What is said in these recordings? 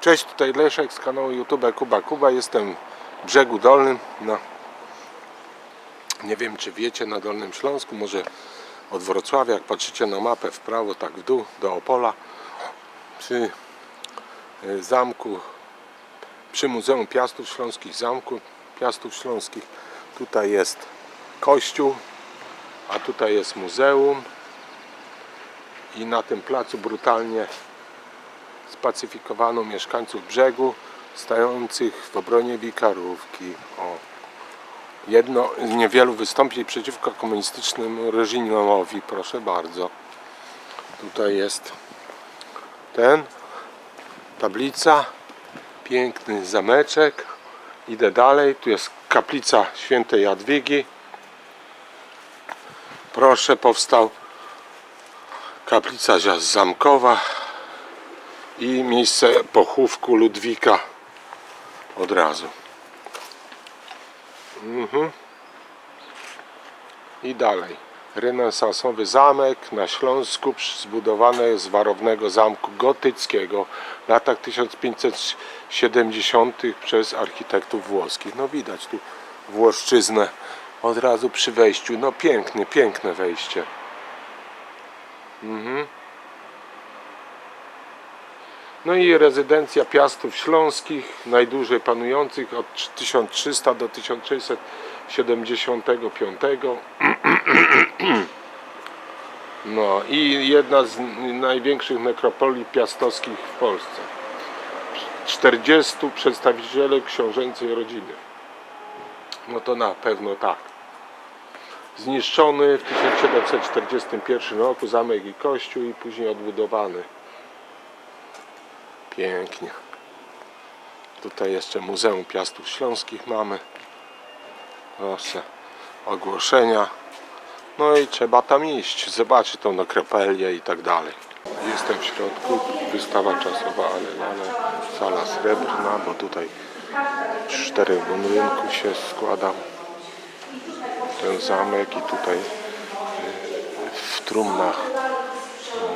Cześć, tutaj Leszek z kanału YouTube Kuba Kuba. Jestem w brzegu dolnym. No, nie wiem, czy wiecie, na Dolnym Śląsku, może od Wrocławia, jak patrzycie na mapę w prawo, tak w dół, do Opola, przy y, zamku, przy Muzeum Piastów Śląskich, zamku Piastów Śląskich, tutaj jest kościół, a tutaj jest muzeum i na tym placu brutalnie spacyfikowano mieszkańców brzegu stających w obronie Wikarówki. O. Jedno z niewielu wystąpień przeciwko komunistycznemu reżimowi, proszę bardzo. Tutaj jest ten, tablica, piękny zameczek. Idę dalej, tu jest kaplica świętej Jadwigi. Proszę, powstał kaplica zamkowa i miejsce pochówku Ludwika od razu. Mhm. I dalej. Renesansowy zamek na Śląsku zbudowany z warownego zamku gotyckiego w latach 1570 przez architektów włoskich. No widać tu Włoszczyznę od razu przy wejściu. No piękne, piękne wejście. Mhm. No i rezydencja Piastów Śląskich, najdłużej panujących od 1300 do 1675. No i jedna z największych nekropolii piastowskich w Polsce. 40 przedstawicieli książęcej rodziny. No to na pewno tak. Zniszczony w 1741 roku zamek i kościół i później odbudowany. Pięknie. Tutaj jeszcze Muzeum Piastów Śląskich mamy. Proszę. Ogłoszenia. No i trzeba tam iść, zobaczyć tą nekropelię i tak dalej. Jestem w środku, wystawa czasowa, ale, ale sala srebrna, bo tutaj czterech budynków się składał ten zamek i tutaj y, w trumnach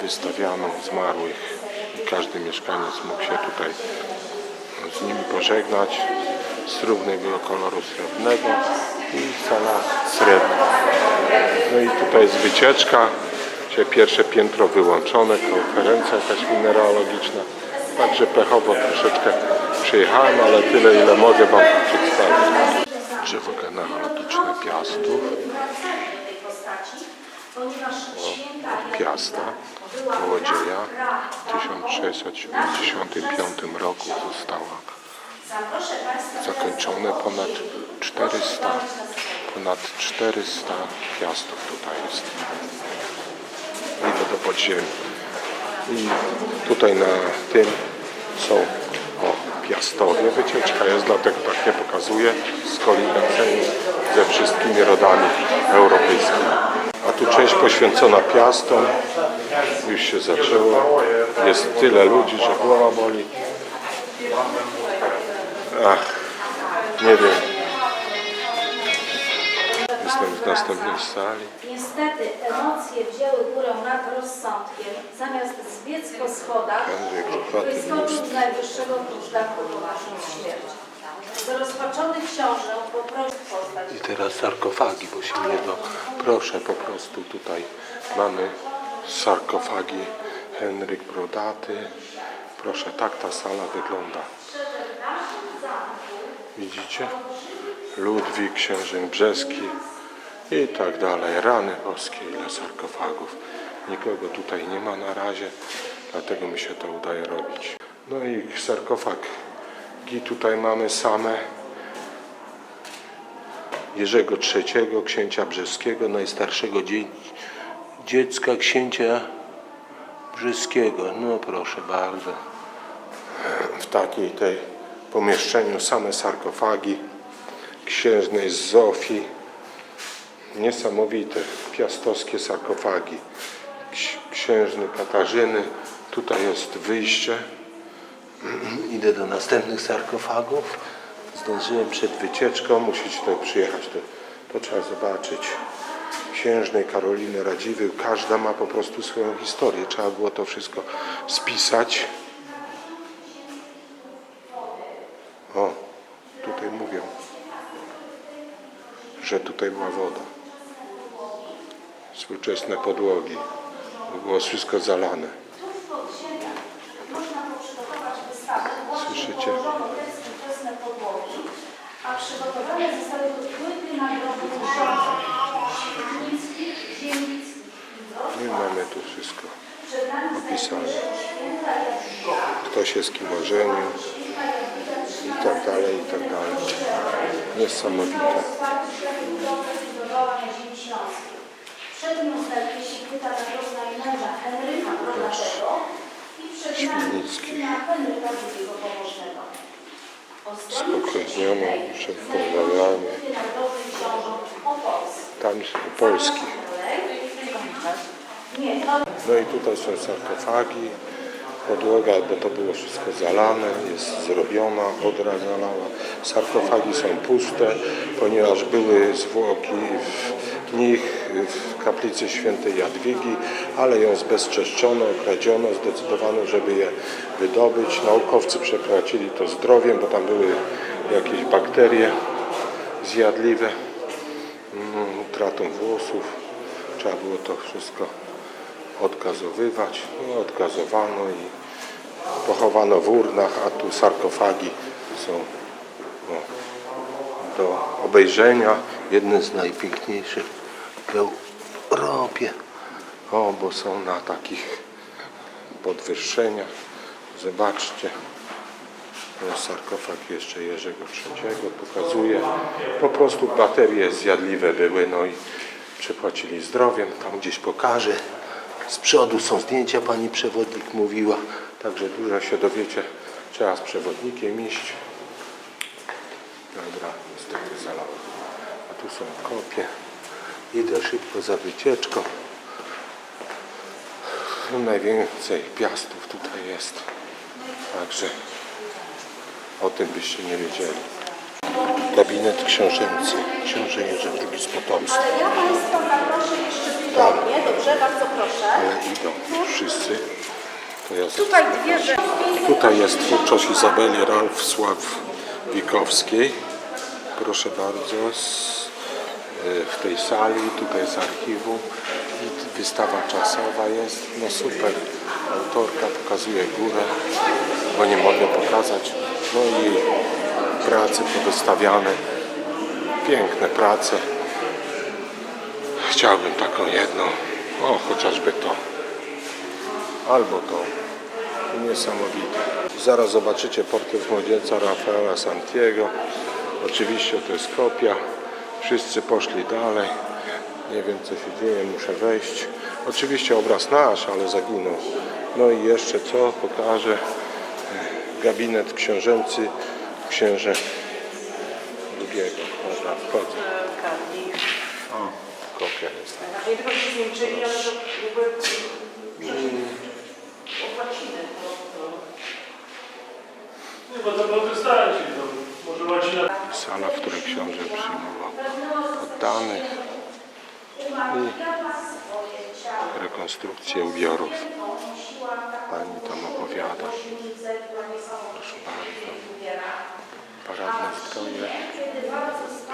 wystawiano zmarłych każdy mieszkaniec mógł się tutaj z nimi pożegnać srebrnego koloru srebrnego i sala srebrna. No i tutaj jest wycieczka gdzie pierwsze piętro wyłączone konferencja jakaś mineralogiczna. Także pechowo troszeczkę przyjechałem ale tyle ile mogę wam przedstawić. Drzewo genealogiczne Piastów Piasta Kołodzieja w 1695 roku została zakończone ponad 400 ponad 400 piastów tutaj jest. Idę do podziemi. I tutaj na tym są o Piastowie. Wycieczka jest dlatego tak nie pokazuję. Z koligacyjnie ze wszystkimi rodami europejskimi a tu część poświęcona Piastom. Już się zaczęło. Jest tyle ludzi, że głowa boli. Ach nie wiem. Jestem w następnej sali. Niestety emocje wzięły górę nad rozsądkiem. Zamiast zbiec po schodach, wyskoczył z najwyższego półszlaku ponosząc śmierć. Zrozpaczony książę poprosił postać. I teraz sarkofagi, bo się nie do... Proszę, po prostu tutaj mamy sarkofagi Henryk Brodaty. Proszę, tak ta sala wygląda. Widzicie? Ludwik, księżyn brzeski i tak dalej. Rany boskie, ile sarkofagów. Nikogo tutaj nie ma na razie, dlatego mi się to udaje robić. No i sarkofagi tutaj mamy same. Jerzego III, księcia brzeskiego, najstarszego dzie dziecka księcia brzeskiego. No proszę bardzo. W takiej tej pomieszczeniu same sarkofagi księżnej Zofii. Niesamowite piastowskie sarkofagi Ksi- księżny Katarzyny. Tutaj jest wyjście idę do następnych sarkofagów. Zdążyłem przed wycieczką, musicie tutaj przyjechać, to, to trzeba zobaczyć. Księżnej Karoliny Radziwy, każda ma po prostu swoją historię. Trzeba było to wszystko spisać. O, tutaj mówią, że tutaj była woda. Współczesne podłogi. Było wszystko zalane. Położono te współczesne podłogi, a przygotowane zostały płyty nagrobów książek świetnickich, ziemickich i i mamy tu wszystko opisane. Kto się z kim ożenił i tak dalej, i tak dalej. Niesamowite. na. Przed nią znajduje się płyta męża Henryka i przed nami Henryka II. Przeciwnej przed. Tam. Nie, to No i tutaj są sarkofagi, podłoga, bo to było wszystko zalane, jest zrobiona, odra zalała. Sarkofagi są puste, ponieważ były zwłoki w nich w kaplicy świętej Jadwigi, ale ją zbezczeszczono, okradziono, zdecydowano, żeby je wydobyć. Naukowcy przeprowadzili to zdrowiem, bo tam były jakieś bakterie zjadliwe, mm, utratą włosów. Trzeba było to wszystko odgazowywać. No, odgazowano i pochowano w urnach, a tu sarkofagi są no, do obejrzenia. Jedne z najpiękniejszych w Europie. O, bo są na takich podwyższeniach. Zobaczcie. No, sarkofag jeszcze Jerzego III pokazuje. Po prostu baterie zjadliwe były, no i przepłacili zdrowiem. Tam gdzieś pokażę. Z przodu są zdjęcia, pani przewodnik mówiła. Także dużo się dowiecie. Trzeba z przewodnikiem iść. Dobra, niestety zalało. A tu są kopie. Idę szybko za wycieczką. No, Najwięcej piastów tutaj jest. Także o tym byście nie wiedzieli. Gabinet książęcy. Książę Jerzy II z Potomstwa. Ale ja Państwa zaproszę jeszcze wygodnie, dobrze, bardzo proszę. Ale idą wszyscy. To ja Tutaj dwie rzeczy. Tutaj jest twórczość Izabeli Ralf Sławikowskiej. Proszę bardzo, w tej sali, tutaj jest archiwum i wystawa czasowa jest. No super, autorka pokazuje górę, bo nie mogę pokazać. No i prace powystawiane, piękne prace. Chciałbym taką jedną, o chociażby to, albo to. Niesamowite. Zaraz zobaczycie portret młodzieńca Rafaela Santiago. Oczywiście to jest kopia. Wszyscy poszli dalej. Nie wiem co się dzieje, muszę wejść. Oczywiście obraz nasz, ale zaginął. No i jeszcze co pokażę. Gabinet książęcy księże drugiego. Dobra, wchodzę. O, kopia jest. Nie to bo to protestanci, to może łacina. Sala, w której książę przyjmował poddanych. I rekonstrukcję ubiorów. Pani tam opowiada. Proszę bardzo. Paradne stroje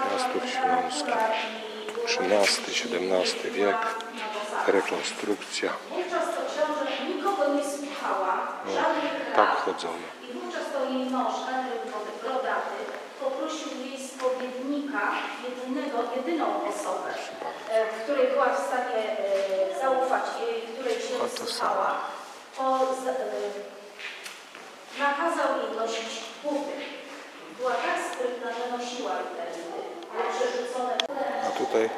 Piastów Śląskich. XIII-XVII wiek. Rekonstrukcja. Żadnych Tak chodzono. I wówczas to jej mąż, Henryk Brodaty, poprosił jej spowiednika, jedynego, jedyną osobę, e, w której była w stanie e, zaufać jej, której się Oto słuchała. O, z, e, nakazał jej nosić buty. Była tak sprytna, że nosiła ale przerzucone A tutaj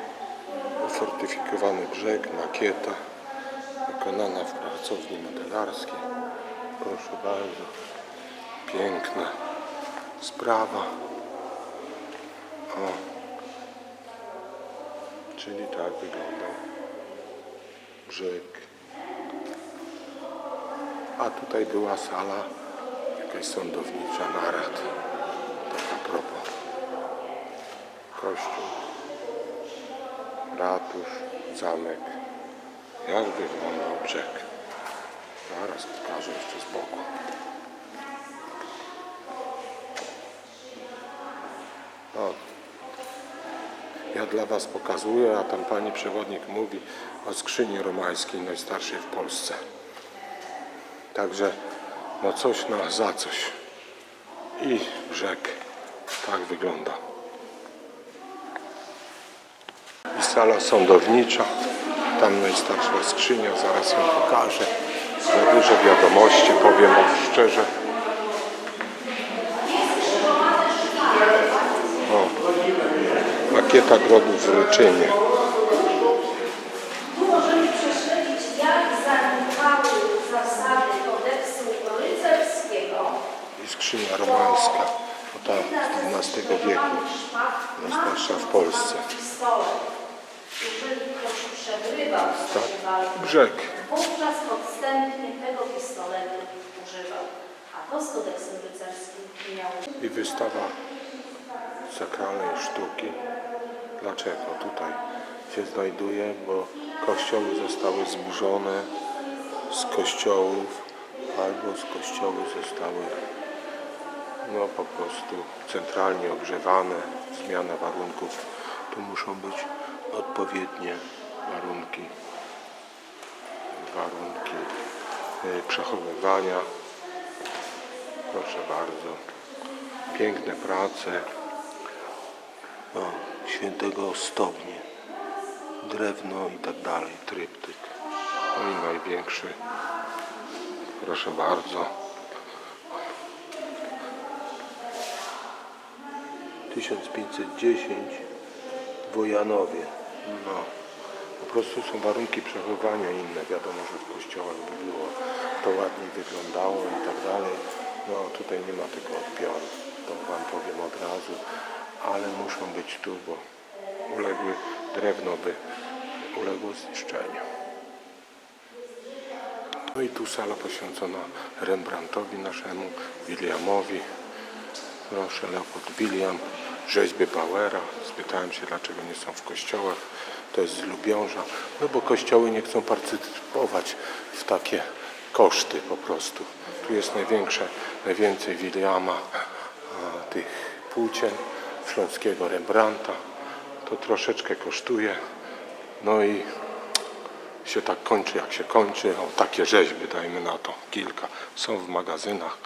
ufortyfikowany brzeg, makieta wykonana w pracowni modelarskiej. Proszę bardzo. Piękna sprawa. O. Czyli tak wyglądał brzeg. A tutaj była sala jakaś sądownicza narad. Tak a propos. Kościół ratusz, zamek. Jak wyglądał brzeg? Zaraz pokażę jeszcze z boku. O. Ja dla Was pokazuję, a tam pani przewodnik mówi o skrzyni romańskiej najstarszej w Polsce. Także no coś na za coś. I brzeg tak wygląda. I sala sądownicza. Tam najstarsza skrzynia, zaraz ją pokażę. Za dużo wiadomości, powiem wam szczerze. O, makieta grobu w Ryczynie. Tu możemy prześledzić, jak zanikały zasady kodeksu rycerskiego. I skrzynia romańska, o ta z XII wieku, najstarsza w Polsce. Jeżeli ktoś przegrywał w Tak, brzeg. wówczas podstępnie tego pistoletu używał. A to z kodeksem rycerskim nie miało I wystawa sakralnej sztuki. Dlaczego tutaj się znajduje? Bo kościoły zostały zburzone z kościołów albo z kościoły zostały no po prostu centralnie ogrzewane. Zmiana warunków. Tu muszą być odpowiednie warunki warunki y, przechowywania. Proszę bardzo. Piękne prace. O, świętego Stopnie. Drewno i tak dalej. Tryptyk. No i największy. Proszę bardzo. 1510 Wojanowie. No. Po prostu są warunki przechowywania inne. Wiadomo, że w kościołach by było to ładniej wyglądało i tak dalej. No tutaj nie ma tego odbioru. To Wam powiem od razu. Ale muszą być tu, bo uległy, drewno by uległo zniszczeniu. No i tu sala poświęcona Rembrandtowi naszemu, Williamowi. Proszę, Leopold William, rzeźby Bauera. Spytałem się, dlaczego nie są w kościołach. To jest z Lubiąża. No bo kościoły nie chcą partycypować w takie koszty po prostu. Tu jest największe, najwięcej Williama, a, tych płócien, śląskiego Rembrandta. To troszeczkę kosztuje. No i się tak kończy, jak się kończy. O, takie rzeźby, dajmy na to, kilka. Są w magazynach.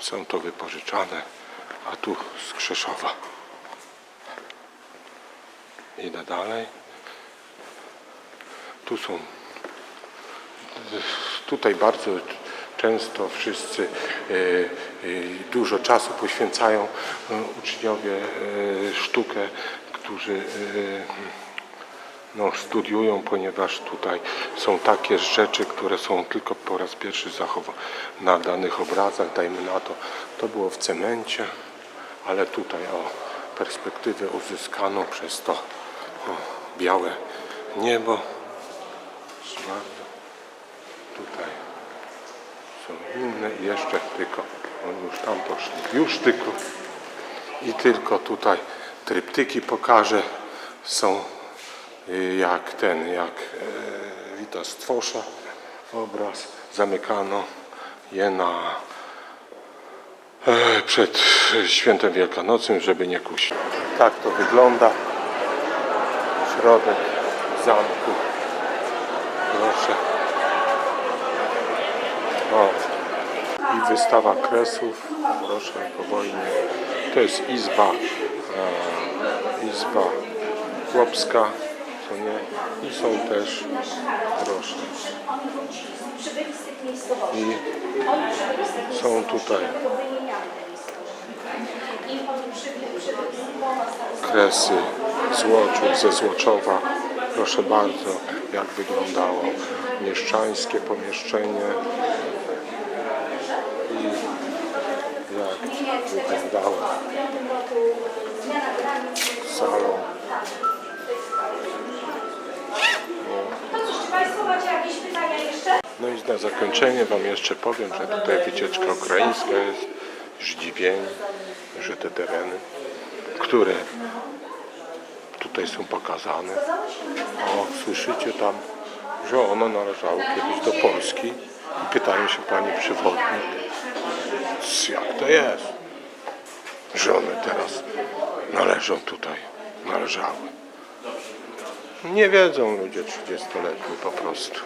Są to wypożyczane, a tu z Krzeszowa. Idę dalej. Tu są. Tutaj bardzo często wszyscy e, e, dużo czasu poświęcają e, uczniowie sztukę, którzy no, studiują, ponieważ tutaj są takie rzeczy, które są tylko po raz pierwszy zachowane na danych obrazach. Dajmy na to, to było w cemencie, ale tutaj o perspektywę uzyskaną przez to o, białe niebo. Tutaj są inne i jeszcze tylko, oni już tam poszli, już tylko i tylko tutaj tryptyki pokażę. Są y, jak ten, jak e, Wita Stwosza obraz. Zamykano je na e, przed świętem wielkanocnym, żeby nie kusić. Tak to wygląda. Środek zamku. Proszę. O. I wystawa kresów. Proszę po wojnie. To jest izba. E, izba chłopska. Co nie? I są też. Proszę. I są tutaj. dlatego wymieniamy te miejscowości. I oni przybyli, przybyli z dwoma starostami. Kresy Złoczów ze Złoczowa. Proszę bardzo, jak wyglądało mieszczańskie pomieszczenie i jak wyglądało W piątym roku zmiana granic. salon. To cóż, czy Państwo macie jakieś pytania jeszcze? No i na zakończenie Wam jeszcze powiem, że tutaj wycieczka ukraińska jest zdziwieni, że te tereny, które tutaj są pokazane, o, słyszycie tam, że one należały kiedyś do Polski i pytają się Pani przewodnik, jak to jest, że one teraz należą tutaj należały. Nie wiedzą ludzie 30-letni po prostu.